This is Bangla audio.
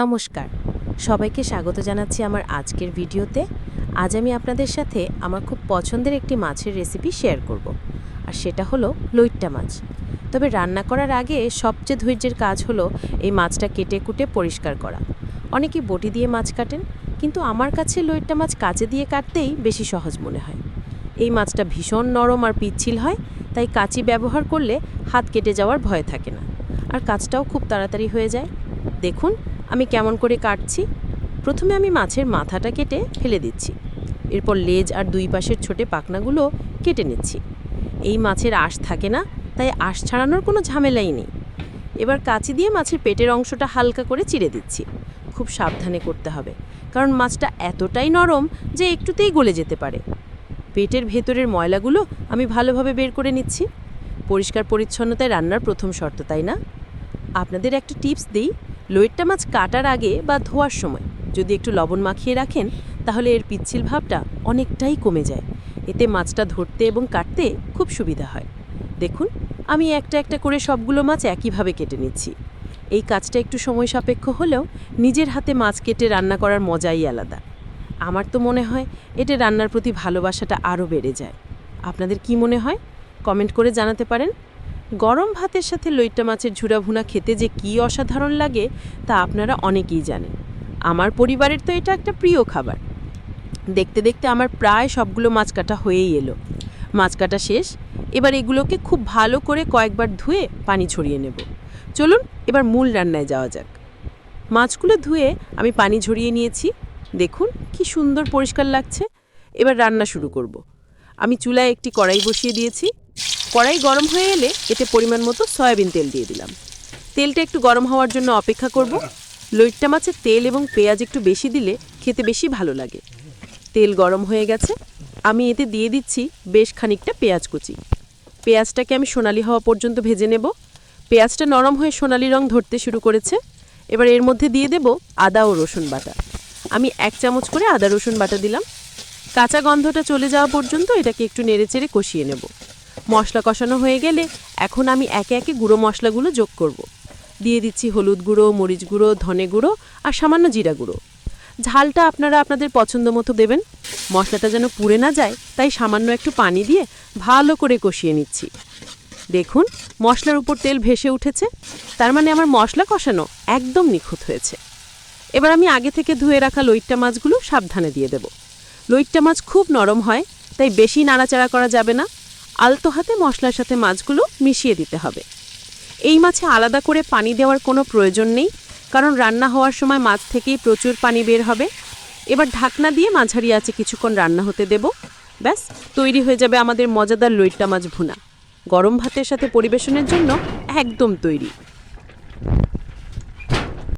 নমস্কার। সবাইকে স্বাগত জানাচ্ছি আমার আজকের ভিডিওতে। আজ আমি আপনাদের সাথে আমার খুব পছন্দের একটি মাছের রেসিপি শেয়ার করব, আর সেটা হলো লইট্টা মাছ। তবে রান্না করার আগে সবচেয়ে ধৈর্যের কাজ হলো এই মাছটা কেটে কুটে পরিষ্কার করা। অনেকে বটি দিয়ে মাছ কাটেন, কিন্তু আমার কাছে লইট্টা মাছ কাচে দিয়ে কাটতেই বেশি সহজ মনে হয়। এই মাছটা ভীষণ নরম আর পিচ্ছিল হয়, তাই কাঁচি ব্যবহার করলে হাত কেটে যাওয়ার ভয় থাকে না, আর কাজটাও খুব তাড়াতাড়ি হয়ে যায়। দেখুন আমি কেমন করে কাটছি? প্রথমে আমি মাছের মাথাটা কেটে ফেলে দিচ্ছি। এরপর লেজ আর দুই পাশের ছোটে পাখনাগুলো কেটে নিচ্ছি। এই মাছের আঁশ থাকে না, তাই আঁশ ছাড়ানোর কোনো ঝামেলাই নেই। এবার কাঁচি দিয়ে মাছের পেটের অংশটা হালকা করে চিড়ে দিচ্ছি। খুব সাবধানে করতে হবে, কারণ মাছটা এতটাই নরম যে একটুতেই গলে যেতে পারে। পেটের ভেতরের ময়লাগুলো আমি ভালোভাবে বের করে নিচ্ছি। পরিষ্কার পরিচ্ছন্নতায় রান্নার প্রথম শর্ত, তাই না? আপনাদের একটা টিপস দিই লইট্টা মাছ কাটার আগে বা ধোয়ার সময় যদি একটু লবণ মাখিয়ে রাখেন, তাহলে এর পিচ্ছিল ভাবটা অনেকটাই কমে যায়। এতে মাছটা ধরতে এবং কাটতে খুব সুবিধা হয়। দেখুন, আমি একটা একটা করে সবগুলো মাছ একইভাবে কেটে নিচ্ছি। এই কাজটা একটু সময় সাপেক্ষ হলেও নিজের হাতে মাছ কেটে রান্না করার মজাই আলাদা। আমার তো মনে হয় এতে রান্নার প্রতি ভালোবাসাটা আরও বেড়ে যায়। আপনাদের কি মনে হয়? কমেন্ট করে জানাতে পারেন। গরম ভাতের সাথে লইট্টা মাছের ঝুরা ভুনা খেতে যে কী অসাধারণ লাগে, তা আপনারা অনেকেই জানেন। আমার পরিবারের তো এটা একটা প্রিয় খাবার। দেখতে দেখতে আমার প্রায় সবগুলো মাছ কাটা হয়েই এলো। মাছ কাটা শেষ, এবার এগুলোকে খুব ভালো করে কয়েকবার ধুয়ে পানি ছড়িয়ে নেব। চলুন, এবার মূল রান্নায় যাওয়া যাক। মাছগুলো ধুয়ে আমি পানি ঝরিয়ে নিয়েছি। দেখুন, কি সুন্দর পরিষ্কার লাগছে। এবার রান্না শুরু করব। আমি চুলায় একটি কড়াই বসিয়ে দিয়েছি। কড়াই গরম হয়ে এলে এতে পরিমাণ মতো সয়াবিন তেল দিয়ে দিলাম। তেলটা একটু গরম হওয়ার জন্য অপেক্ষা করব। লইট্টা মাছের তেল এবং পেঁয়াজ একটু বেশি দিলে খেতে বেশি ভালো লাগে। তেল গরম হয়ে গেছে। আমি এতে দিয়ে দিচ্ছি বেশ খানিকটা পেঁয়াজ কুচি। পেঁয়াজটাকে আমি সোনালি হওয়া পর্যন্ত ভেজে নেব। পেঁয়াজটা নরম হয়ে সোনালি রং ধরতে শুরু করেছে। এবার এর মধ্যে দিয়ে দেব আদা ও রসুন বাটা। আমি এক চামচ করে আদা রসুন বাটা দিলাম। কাঁচা গন্ধটা চলে যাওয়া পর্যন্ত এটাকে একটু নেড়েচেড়ে কষিয়ে নেব। মশলা কষানো হয়ে গেলে এখন আমি একে একে গুঁড়ো মশলাগুলো যোগ করব। দিয়ে দিচ্ছি হলুদ গুঁড়ো, মরিচ গুঁড়ো, ধনে গুঁড়ো আর সামান্য জিরা গুঁড়ো। ঝালটা আপনারা আপনাদের পছন্দ মতো দেবেন। মশলাটা যেন পুড়ে না যায়, তাই সামান্য একটু পানি দিয়ে ভালো করে কষিয়ে নিচ্ছি। দেখুন, মশলার উপর তেল ভেসে উঠেছে। তার মানে আমার মশলা কষানো একদম নিখুঁত হয়েছে। এবার আমি আগে থেকে ধুয়ে রাখা লইট্টা মাছগুলো সাবধানে দিয়ে দেব। লইট্টা মাছ খুব নরম হয়, তাই বেশি নাড়াচাড়া করা যাবে না। আলতো হাতে মশলার সাথে মাছগুলো মিশিয়ে দিতে হবে। এই মাছে আলাদা করে পানি দেওয়ার কোনো প্রয়োজন নেই, কারণ রান্না হওয়ার সময় মাছ থেকেই প্রচুর পানি বের হবে। এবার ঢাকনা দিয়ে মাঝারি আছে কিছুক্ষণ রান্না হতে দেব। ব্যাস, তৈরি হয়ে যাবে আমাদের মজাদার লইট্টা মাছ ভুনা। গরম ভাতের সাথে পরিবেশনের জন্য একদম তৈরি।